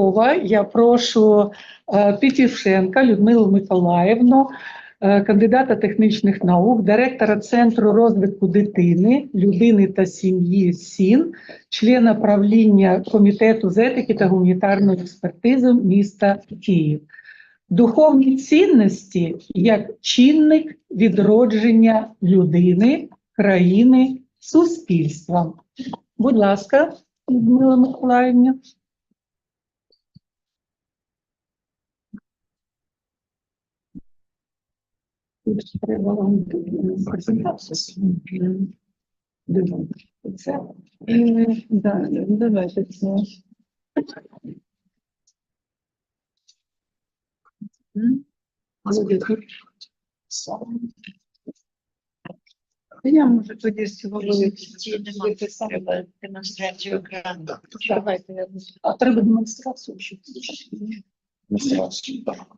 слова я прошу е, Пітівшенка Людмилу Миколаївну, е, кандидата технічних наук, директора Центру розвитку дитини, людини та сім'ї СІН, члена правління Комітету з етики та гуманітарної експертизи міста Київ. Духовні цінності як чинник відродження людини, країни, суспільства. Будь ласка, Людмила Миколаївна. Треба вам презентацію. Це да, давайте це. Я можу тоді демонстрацію екрану. Давайте я а треба демонстрацію. Демонстрацію, так.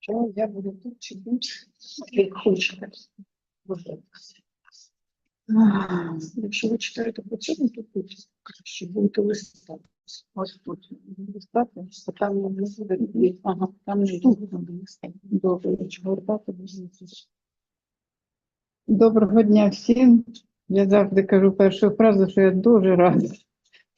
Що я буду тут чи тут? Як хочете. Якщо ви читаєте по цьому, то тут краще будете листати. Ось тут а там не буде. Ага, там не буде листати. Добре, якщо гортати, Доброго дня всім. Я завжди кажу першу фразу, що я дуже рада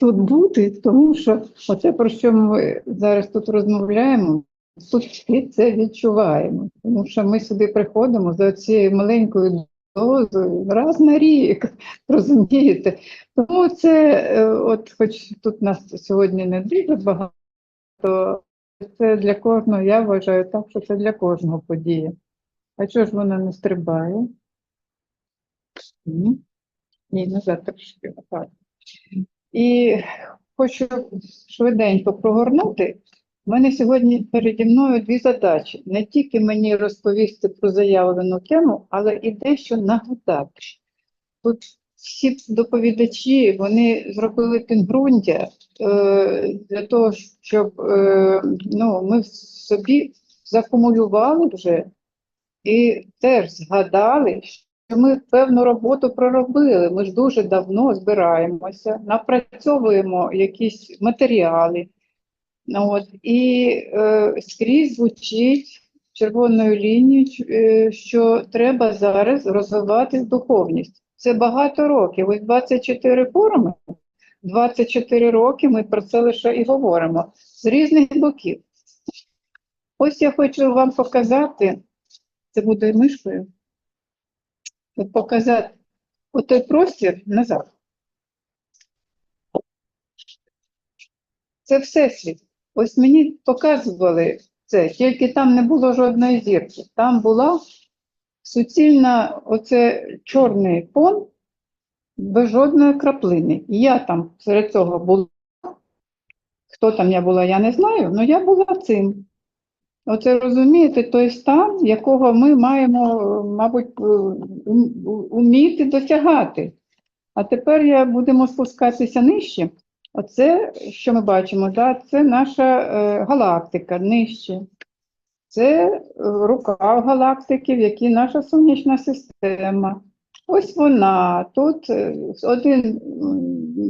тут бути, тому що оце про що ми зараз тут розмовляємо, тут всі це відчуваємо. Тому що ми сюди приходимо за цією маленькою дозою раз на рік, розумієте? Тому це, е, от, хоч тут нас сьогодні не дуже багато, це для кожного, я вважаю так, що це для кожного подія. А чого ж вона не стрибає? Ні, назад трошки. Так. І хочу швиденько прогорнути. У мене сьогодні переді мною дві задачі. Не тільки мені розповісти про заявлену тему, але і дещо нагадати. Тут всі доповідачі вони зробили підґрунтя е, для того, щоб е, ну, ми собі закумулювали вже і теж згадали, ми певну роботу проробили. Ми ж дуже давно збираємося, напрацьовуємо якісь матеріали. Ну, От, і е, скрізь звучить червоною лінією, е, що треба зараз розвивати духовність. Це багато років. Ось 24 форуми, 24 роки ми про це лише і говоримо з різних боків. Ось я хочу вам показати, це буде мишкою, показати отой простір назад. Це всесвіт. Ось мені показували це, тільки там не було жодної зірки. Там була суцільна, оце чорний фон без жодної краплини. І я там серед цього була. Хто там я була, я не знаю, але я була цим. Оце розумієте, той стан, якого ми маємо, мабуть, е, уміти досягати. А тепер я будемо спускатися нижче. Оце, що ми бачимо, да, це наша е, галактика нижче. Це е, рукав галактики, в якій наша сонячна система. Ось вона. Тут е, один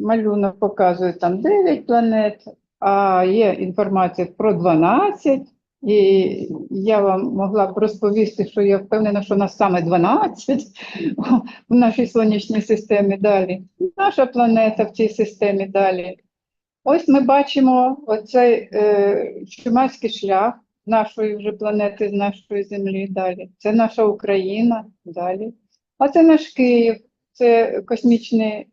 малюнок показує там 9 планет, а є інформація про 12. І я вам могла б розповісти, що я впевнена, що нас саме 12 в нашій сонячній системі далі. Наша планета в цій системі далі. Ось ми бачимо оцей е, чумацький шлях нашої вже планети, з нашої Землі далі. Це наша Україна далі. А це наш Київ, це космічний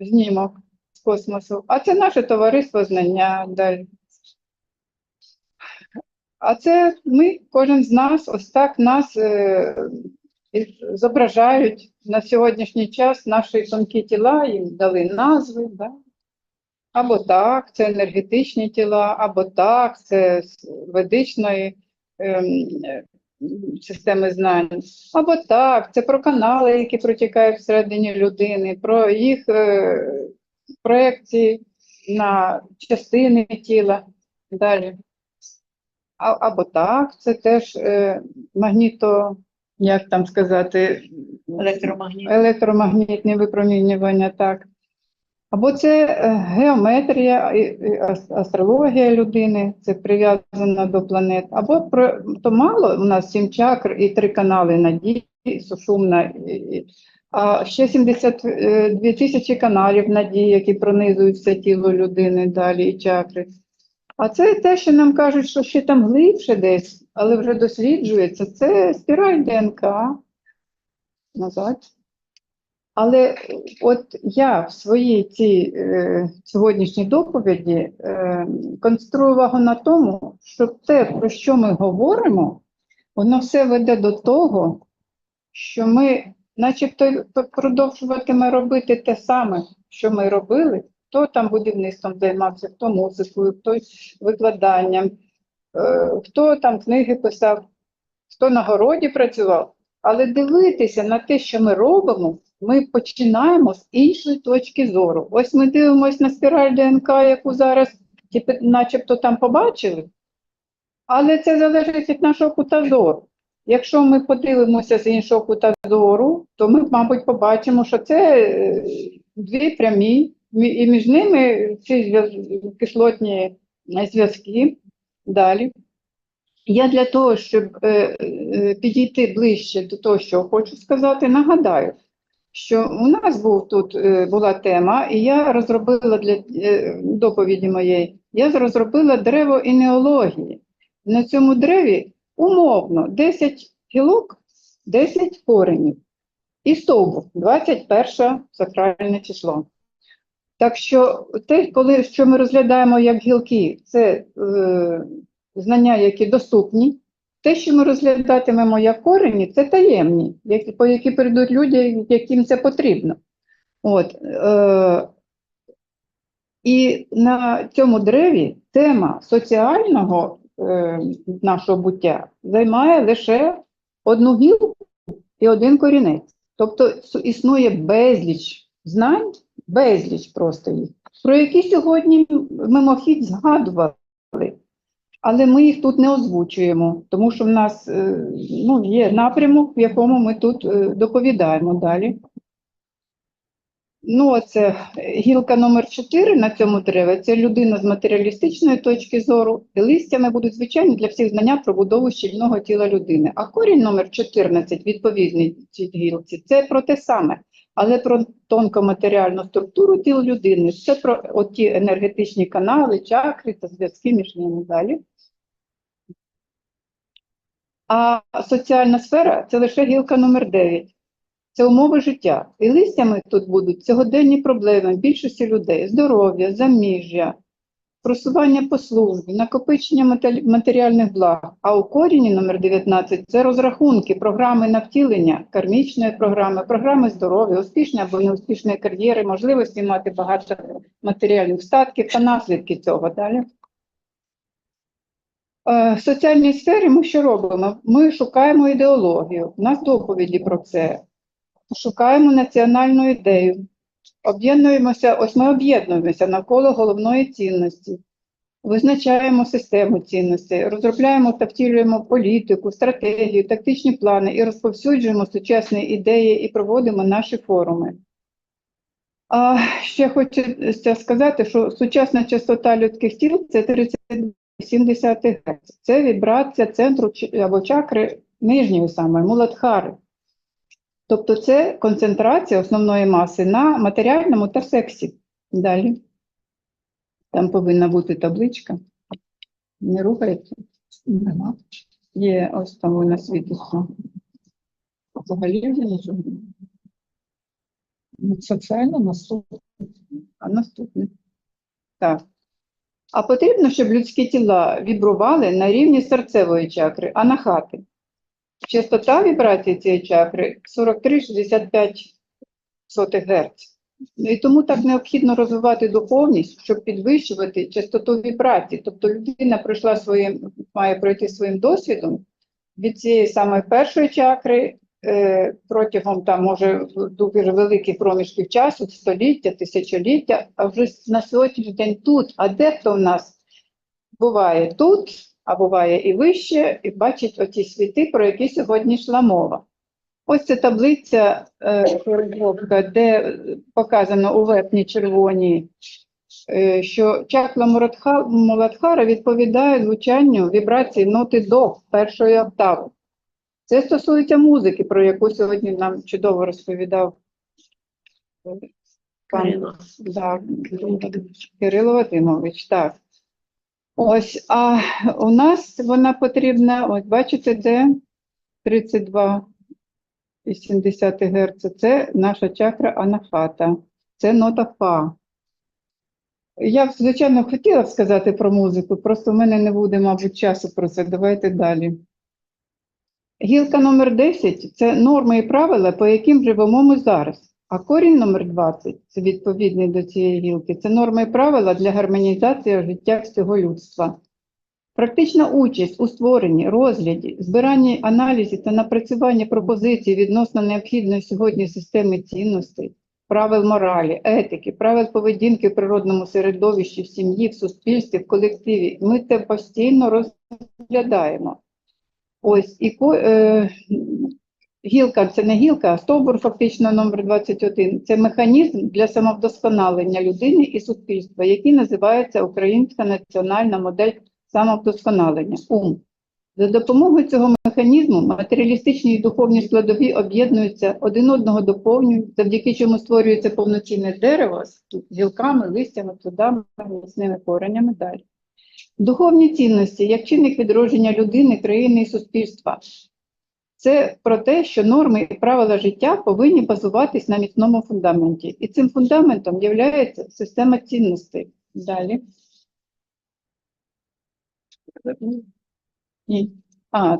знімок з космосу. А це наше товариство знання далі. А це ми, кожен з нас, ось так нас е, зображають на сьогоднішній час наші тонкі тіла, їм дали назви. Да? Або так, це енергетичні тіла, або так, це з ведичної е, системи знань, або так, це про канали, які протікають всередині людини, про їх е, проекції на частини тіла. Далі. А, або так, це теж е, магніто, як там сказати, Електромагніт. електромагнітне випромінювання, так. Або це е, геометрія, астрологія людини, це прив'язано до планет, або про, то мало, у нас сім чакр і три канали надії, сушумна, а ще 72 тисячі каналів надії, які пронизують все тіло людини далі і чакри. А це те, що нам кажуть, що ще там глибше десь, але вже досліджується, це спіраль ДНК назад. Але от я в своїй цій е, сьогоднішній доповіді е, концентрую увагу на тому, що те, про що ми говоримо, воно все веде до того, що ми, начебто, продовжуватиме робити те саме, що ми робили. Хто там будівництвом займався, хто музикою, хтось викладанням, е, хто там книги писав, хто на городі працював. Але дивитися на те, що ми робимо, ми починаємо з іншої точки зору. Ось ми дивимося на спіраль ДНК, яку зараз начебто там побачили, але це залежить від нашого кута зору. Якщо ми подивимося з іншого кута зору, то ми, мабуть, побачимо, що це е, дві прямі, мі- і між ними ці кислотні е, зв'язки. Далі. Я для того, щоб е, е, підійти ближче до того, що хочу сказати, нагадаю, що у нас був тут була тема, і я розробила для доповіді моєї, я розробила дерево інеології. На цьому дереві умовно 10 гілок, 10 коренів і стовбур 21 сакральне число. Так що те, коли що ми розглядаємо як гілки, це е, знання, які доступні. Те, що ми розглядатимемо як корені, це таємні, які, по які прийдуть люди, яким це потрібно. От, е, і на цьому дереві тема соціального е, нашого буття займає лише одну гілку і один корінець. Тобто існує безліч знань, безліч просто їх, про які сьогодні мимохідь згадували. Але ми їх тут не озвучуємо, тому що в нас е, ну, є напрямок, в якому ми тут е, доповідаємо далі. Ну, оце гілка номер 4 на цьому дереві це людина з матеріалістичної точки зору, і листями будуть звичайні для всіх знання про будову щільного тіла людини. А корінь номер 14, відповідний цій гілці, це про те саме, але про тонкоматеріальну структуру тіл людини, це про оті енергетичні канали, чакри та зв'язки між ними далі. А соціальна сфера це лише гілка номер 9. Це умови життя. І листями тут будуть сьогоденні проблеми більшості людей: здоров'я, заміжжя, просування по службі, накопичення матеріальних благ. А у корені номер 19 це розрахунки, програми на втілення, кармічної програми, програми здоров'я, успішної або неуспішної кар'єри, можливості мати багато матеріальних статків та наслідки цього далі. Е, В соціальній сфері ми що робимо? Ми шукаємо ідеологію. У нас доповіді про це. Шукаємо національну ідею. Об'єднуємося, ось ми об'єднуємося навколо головної цінності. Визначаємо систему цінностей, розробляємо та втілюємо політику, стратегію, тактичні плани і розповсюджуємо сучасні ідеї і проводимо наші форуми. А ще хочеться сказати, що сучасна частота людських тіл це 30,7 Гц. Це вібрація центру або чакри нижньої саме, муладхари. Тобто це концентрація основної маси на матеріальному та сексі. Далі. Там повинна бути табличка. Не рухається? Є, ось там вона світиться. Взагалі я нічого. Соціально наступно. А наступне. Так. А потрібно, щоб людські тіла вібрували на рівні серцевої чакри, анахати. Частота вібрації цієї чакри 43-65 Гц. Ну, І тому так необхідно розвивати духовність, щоб підвищувати частоту вібрацій. Тобто людина пройшла своїм, має пройти своїм досвідом від цієї самої першої чакри е, протягом там може дуже великих проміжків часу, століття, тисячоліття, а вже на сьогоднішній день тут. А дехто в нас буває тут, а буває і вище, і бачить оті світи, про які сьогодні йшла мова. Ось це таблиця е, де показано у верхній червоній, е, що чакла Муладхара відповідає звучанню вібрації ноти до першої октави. Це стосується музики, про яку сьогодні нам чудово розповідав е, пан Кирило. да, Кирило Вадимович, так. Ось, а у нас вона потрібна, ось бачите, де 32,7 Гц. Це наша чакра анафата, це нота фа. Я б, звичайно, хотіла сказати про музику, просто в мене не буде, мабуть, часу про це. Давайте далі. Гілка номер 10 це норми і правила, по яким живемо ми зараз. А корінь номер 20, це відповідний до цієї гілки, це норми і правила для гармонізації життя всього людства. Практична участь у створенні, розгляді, збиранні аналізі та напрацюванні пропозицій відносно необхідної сьогодні системи цінностей, правил моралі, етики, правил поведінки в природному середовищі, в сім'ї, в суспільстві, в колективі. Ми це постійно розглядаємо. Ось і е, гілка це не гілка, а стовбур фактично номер 21. Це механізм для самовдосконалення людини і суспільства, який називається Українська національна модель самовдосконалення УМ. За допомогою цього механізму матеріалістичні і духовні складові об'єднуються, один одного доповнюють, завдяки чому створюється повноцінне дерево з гілками, листями, плодами, міцними коренями далі. Духовні цінності як чинник відродження людини, країни і суспільства. Це про те, що норми і правила життя повинні базуватись на міцному фундаменті. І цим фундаментом є система цінностей. Далі. Ні. А,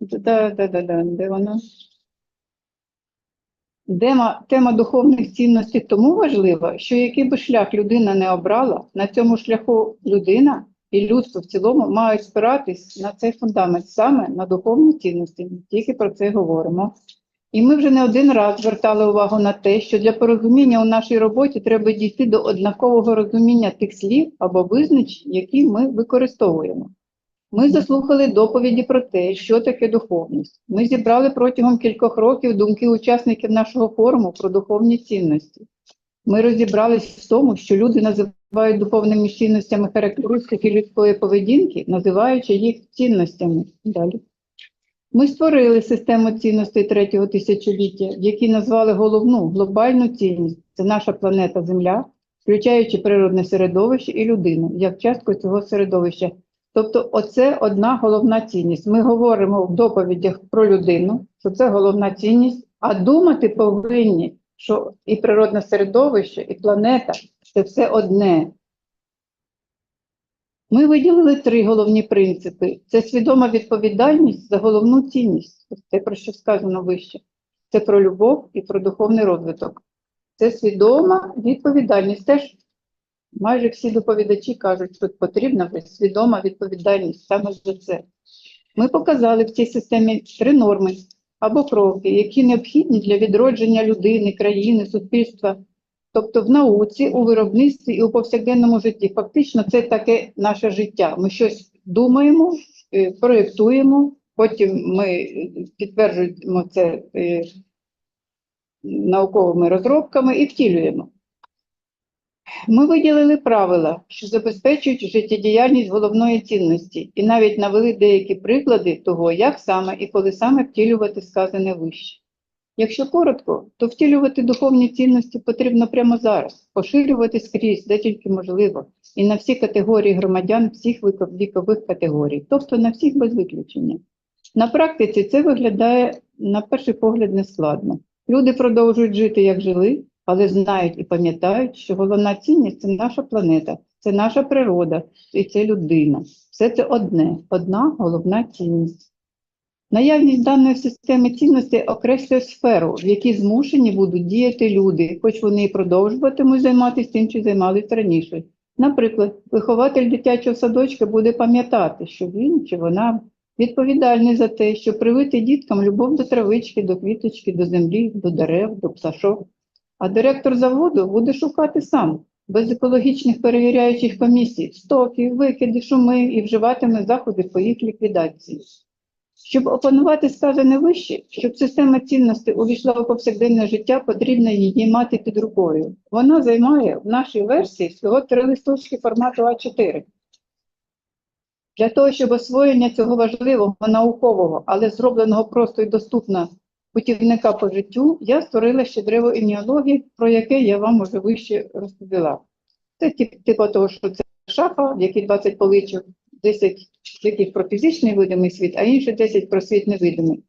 да, да, да, да, де воно? Дема, тема духовних цінностей тому важлива, що який би шлях людина не обрала, на цьому шляху людина і людство в цілому мають спиратись на цей фундамент, саме на духовні цінності. Ми тільки про це говоримо. І ми вже не один раз звертали увагу на те, що для порозуміння у нашій роботі треба дійти до однакового розуміння тих слів або визначень, які ми використовуємо. Ми заслухали доповіді про те, що таке духовність. Ми зібрали протягом кількох років думки учасників нашого форуму про духовні цінності. Ми розібрались в тому, що люди називають духовними цінностями характеристики людської поведінки, називаючи їх цінностями. Далі. Ми створили систему цінностей третього тисячоліття, які назвали головну глобальну цінність це наша планета Земля, включаючи природне середовище і людину як частку цього середовища. Тобто, оце одна головна цінність. Ми говоримо в доповідях про людину, що це головна цінність, а думати повинні, що і природне середовище, і планета це все одне. Ми виділили три головні принципи: це свідома відповідальність за головну цінність, те, про що сказано вище. Це про любов і про духовний розвиток. Це свідома відповідальність. Теж майже всі доповідачі кажуть, що потрібна вже свідома відповідальність саме за це. Ми показали в цій системі три норми або кроки, які необхідні для відродження людини, країни, суспільства. Тобто в науці, у виробництві і у повсякденному житті. Фактично, це таке наше життя. Ми щось думаємо, е, проєктуємо, потім ми е, підтверджуємо це е, науковими розробками і втілюємо. Ми виділили правила, що забезпечують життєдіяльність головної цінності, і навіть навели деякі приклади того, як саме і коли саме втілювати сказане вище. Якщо коротко, то втілювати духовні цінності потрібно прямо зараз, поширювати скрізь, де тільки можливо, і на всі категорії громадян всіх вікових категорій, тобто на всіх без виключення. На практиці це виглядає на перший погляд нескладно. Люди продовжують жити, як жили, але знають і пам'ятають, що головна цінність це наша планета, це наша природа і це людина. Все це одне, одна головна цінність. Наявність даної в системі цінностей окреслює сферу, в якій змушені будуть діяти люди, хоч вони і продовжуватимуть займатися тим, чи займалися раніше. Наприклад, вихователь дитячого садочка буде пам'ятати, що він чи вона відповідальний за те, щоб привити діткам любов до травички, до квіточки, до землі, до дерев, до пташок. А директор заводу буде шукати сам, без екологічних перевіряючих комісій, стоки, викиди, шуми і вживатиме заходи по їх ліквідації. Щоб опанувати сказане вище, щоб система цінностей увійшла у повсякденне життя, потрібно її мати під рукою. Вона займає в нашій версії всього три листочки формату А4. Для того, щоб освоєння цього важливого наукового, але зробленого просто і доступно путівника по життю, я створила ще древо енеології, про яке я вам уже вище розповіла. Це тип- типу того, що це шафа, в якій 20 поличок, 10 яких про фізичний видимий світ, а інші 10 про світ невидимий.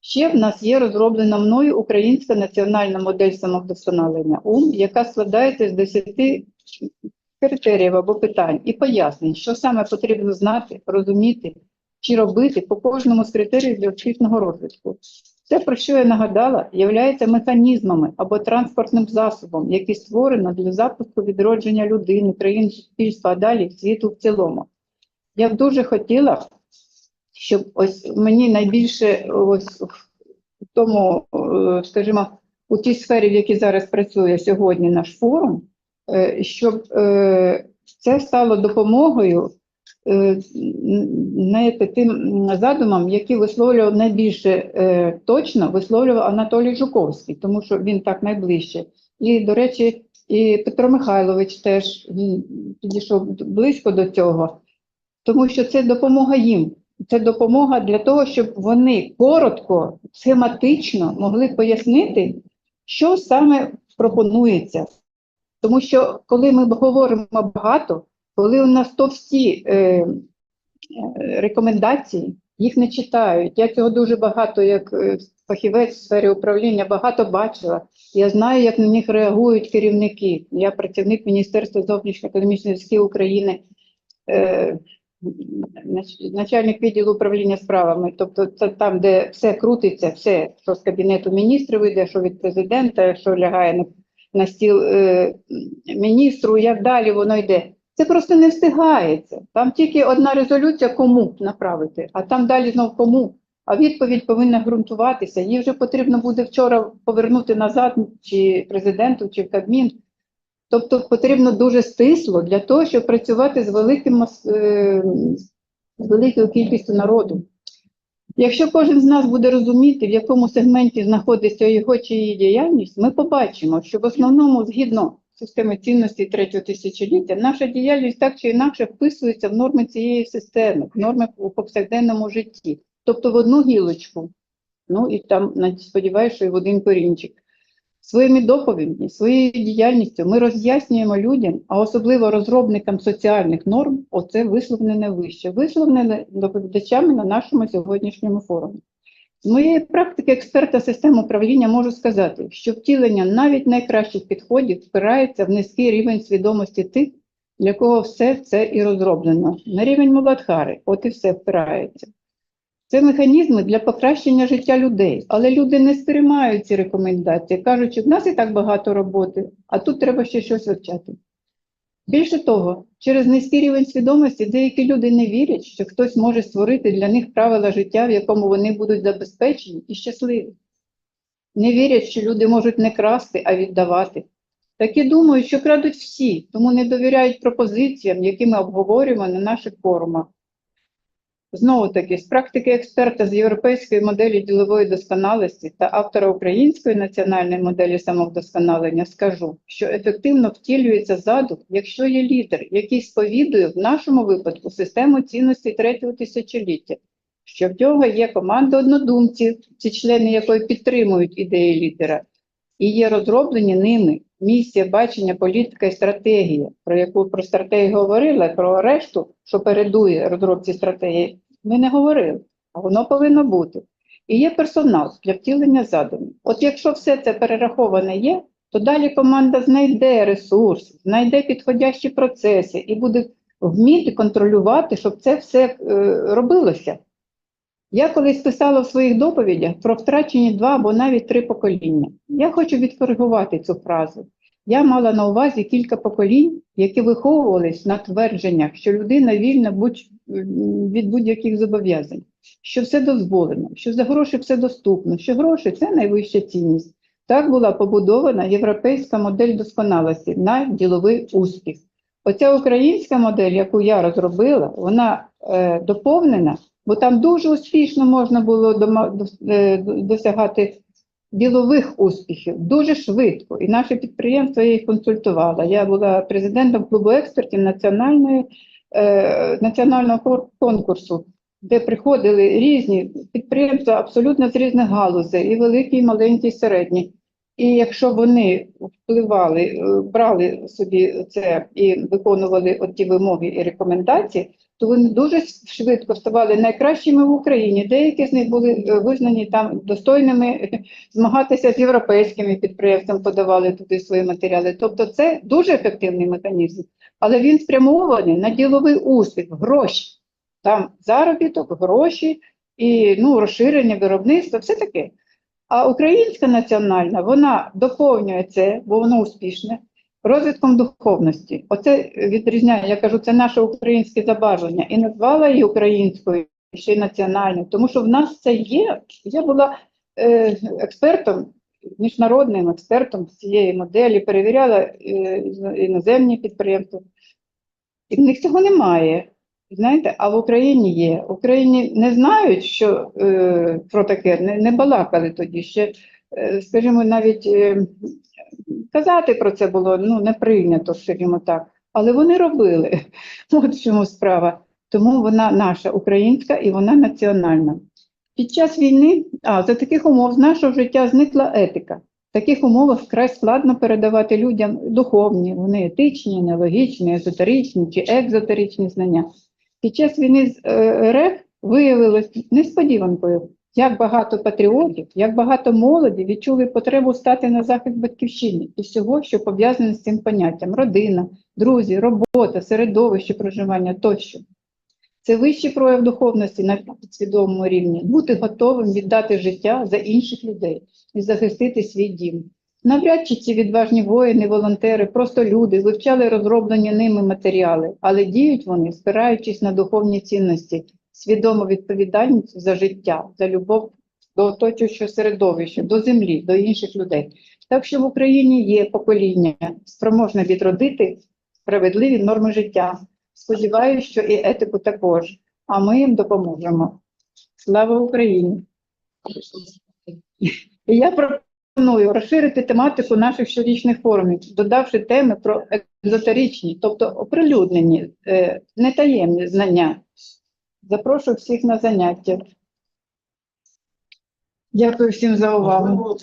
Ще в нас є розроблена мною українська національна модель самовдосконалення УМ, яка складається з 10 критеріїв або питань і пояснень, що саме потрібно знати, розуміти чи робити по кожному з критеріїв для успішного розвитку. Те, про що я нагадала, являється механізмами або транспортним засобом, який створено для запуску відродження людини, країн суспільства, а далі світу в цілому. Я б дуже хотіла, щоб ось мені найбільше ось в тому, е, скажімо, у тій сфері, в якій зараз працює сьогодні наш форум, е, щоб е, це стало допомогою знаєте, тим задумам, які висловлював найбільше е, точно висловлював Анатолій Жуковський, тому що він так найближче. І, до речі, і Петро Михайлович теж він підійшов близько до цього, тому що це допомога їм. Це допомога для того, щоб вони коротко, схематично могли пояснити, що саме пропонується. Тому що коли ми говоримо багато, коли у нас товсті е, е, рекомендації, їх не читають. Я цього дуже багато, як е, фахівець в сфері управління, багато бачила. Я знаю, як на них реагують керівники. Я працівник Міністерства зовнішньоекономічної зв'язків України, е, начальник відділу управління справами. Тобто це там, де все крутиться, все, що з кабінету міністрів йде, що від президента, що лягає на, на стіл е, міністру, як далі воно йде. Це просто не встигається. Там тільки одна резолюція кому направити, а там далі знов кому. А відповідь повинна ґрунтуватися. Її вже потрібно буде вчора повернути назад чи президенту, чи в Кабмін. Тобто потрібно дуже стисло для того, щоб працювати з великим е, з великою кількістю народу. Якщо кожен з нас буде розуміти, в якому сегменті знаходиться його чи її діяльність, ми побачимо, що в основному, згідно системи цінностей третього тисячоліття, наша діяльність так чи інакше вписується в норми цієї системи, в норми у повсякденному житті, тобто в одну гілочку. Ну і там, сподіваюся, що і в один корінчик. Своїми доповідями, своєю діяльністю ми роз'яснюємо людям, а особливо розробникам соціальних норм, оце висловлене вище, висловлене доповідачами на нашому сьогоднішньому форумі. З моєї практики експерта систем управління можу сказати, що втілення навіть найкращих підходів спирається в низький рівень свідомості тих, для кого все це і розроблено. На рівень Муладхари, от і все впирається. Це механізми для покращення життя людей, але люди не сприймають ці рекомендації, кажучи, в нас і так багато роботи, а тут треба ще щось вивчати. Більше того, через низький рівень свідомості деякі люди не вірять, що хтось може створити для них правила життя, в якому вони будуть забезпечені і щасливі. Не вірять, що люди можуть не красти, а віддавати. Такі думають, що крадуть всі, тому не довіряють пропозиціям, які ми обговорюємо на наших форумах. Знову таки, з практики експерта з європейської моделі ділової досконалості та автора української національної моделі самовдосконалення скажу, що ефективно втілюється задум, якщо є лідер, який сповідує в нашому випадку систему цінностей третього тисячоліття, що в нього є команда однодумців, ці члени якої підтримують ідеї лідера, і є розроблені ними місія, бачення, політика і стратегія, про яку про стратегію говорила, про решту, що передує розробці стратегії, ми не говорили, а воно повинно бути. І є персонал для втілення задумів. От якщо все це перераховане є, то далі команда знайде ресурс, знайде підходящі процеси і буде вміти контролювати, щоб це все е, робилося. Я колись писала в своїх доповідях про втрачені два або навіть три покоління. Я хочу відкоригувати цю фразу. Я мала на увазі кілька поколінь, які виховувались на твердженнях, що людина вільна будь, від будь-яких зобов'язань, що все дозволено, що за гроші все доступно, що гроші це найвища цінність. Так була побудована європейська модель досконалості на діловий успіх. Оця українська модель, яку я розробила, вона е, доповнена, бо там дуже успішно можна було е, досягати ділових успіхів дуже швидко. І наше підприємство їх консультувала. Я була президентом клубу експертів національної, е, національного конкурсу, де приходили різні підприємства абсолютно з різних галузей, і великі, і маленькі, і середні. І якщо вони впливали, е, брали собі це і виконували от ті вимоги і рекомендації, то вони дуже швидко ставали найкращими в Україні. Деякі з них були е, визнані там достойними змагатися з європейськими підприємствами, подавали туди свої матеріали. Тобто це дуже ефективний механізм, але він спрямований на діловий успіх, гроші. Там заробіток, гроші і ну, розширення виробництва, все таке. А українська національна, вона доповнює це, бо воно успішне, розвитком духовності. Оце відрізняє, я кажу, це наше українське забарвлення. І назвала її українською, ще й національною, тому що в нас це є. Я була е, експертом, міжнародним експертом цієї моделі, перевіряла е, іноземні підприємства. І в них цього немає. Знаєте, а в Україні є. В Україні не знають, що е, про таке, не, не балакали тоді ще, е, скажімо, навіть е, казати про це було ну, не прийнято, скажімо так. Але вони робили. От в чому справа. Тому вона наша українська і вона національна. Під час війни, а за таких умов з нашого життя зникла етика. В таких умовах вкрай складно передавати людям духовні, вони етичні, нелогічні, езотеричні чи екзотеричні знання. Під час війни з е, РФ виявилось несподіванкою, як багато патріотів, як багато молоді відчули потребу стати на захист батьківщини і всього, що пов'язане з цим поняттям: родина, друзі, робота, середовище проживання тощо. Це вищий прояв духовності на підсвідомому рівні, бути готовим віддати життя за інших людей і захистити свій дім. Навряд чи ці відважні воїни, волонтери, просто люди вивчали розроблені ними матеріали, але діють вони, спираючись на духовні цінності, свідому відповідальність за життя, за любов до оточуючого середовища, до землі, до інших людей. Так що в Україні є покоління, спроможне відродити справедливі норми життя. Сподіваюся, що і етику також, а ми їм допоможемо. Слава Україні! Я пропоную розширити тематику наших щорічних форумів, додавши теми про екзотеричні, тобто оприлюднені, е, нетаємні знання. Запрошую всіх на заняття. Дякую всім за увагу.